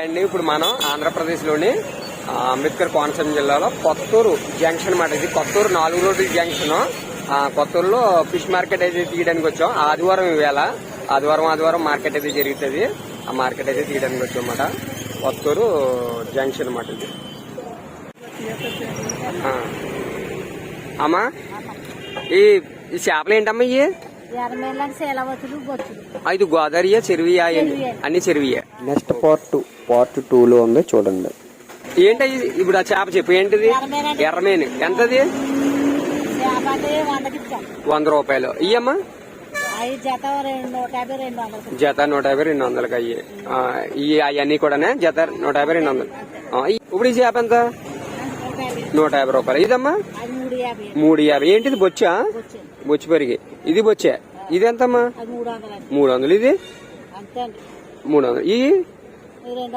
అండి ఇప్పుడు మనం ఆంధ్రప్రదేశ్లోని అంబేద్కర్ కోనసీమ జిల్లాలో కొత్తూరు జంక్షన్ మాట. ఇది కొత్తూరు నాలుగు రోడ్డు జంక్షన్. ఆ, కొత్తూరులో ఫిష్ మార్కెట్ అయితే తీయడానికి వచ్చాం. ఆదివారం ఈవేళ ఆదివారం ఆదివారం మార్కెట్ అయితే జరుగుతుంది. ఆ మార్కెట్ అయితే తీయడానికి వచ్చాం అన్నమాట. కొత్తూరు జంక్షన్ అన్నమాట ఇది. అమ్మా ఈ ఈ చేపలు ఏంటమ్మా ఇవి ఐదు గోదావరియా చెరువియా చెరువియే. అన్ని చెరువియే నెక్స్ట్ పార్ట్ పార్ట్ టూ లో ఉంది చూడండి. ఏంటి ఇప్పుడు ఆ చేప చెప్పు ఏంటిది. ఎర్రమేను. ఎంతది? వంద రూపాయలు. ఇయ్యమ్మా? ఐదు జత నూట యాభై రెండు వందలకి అయ్యి. ఈ అవన్నీ కూడానే జత నూట యాభై రెండు వందలు. ఆ, ఈ- ఇప్పుడు ఈ చేప ఎంత? నూట యాభై రూపాయలు. ఇదమ్మా? మూడు యాభై. ఏంటిది? బొచ్చా? బొచ్చు. పెరిగి. ఇది బొచ్చే. ఇది ఎంతమ్మా? మూడు వందలు. ఇది? మూడు వందలు. ఈ? ఇది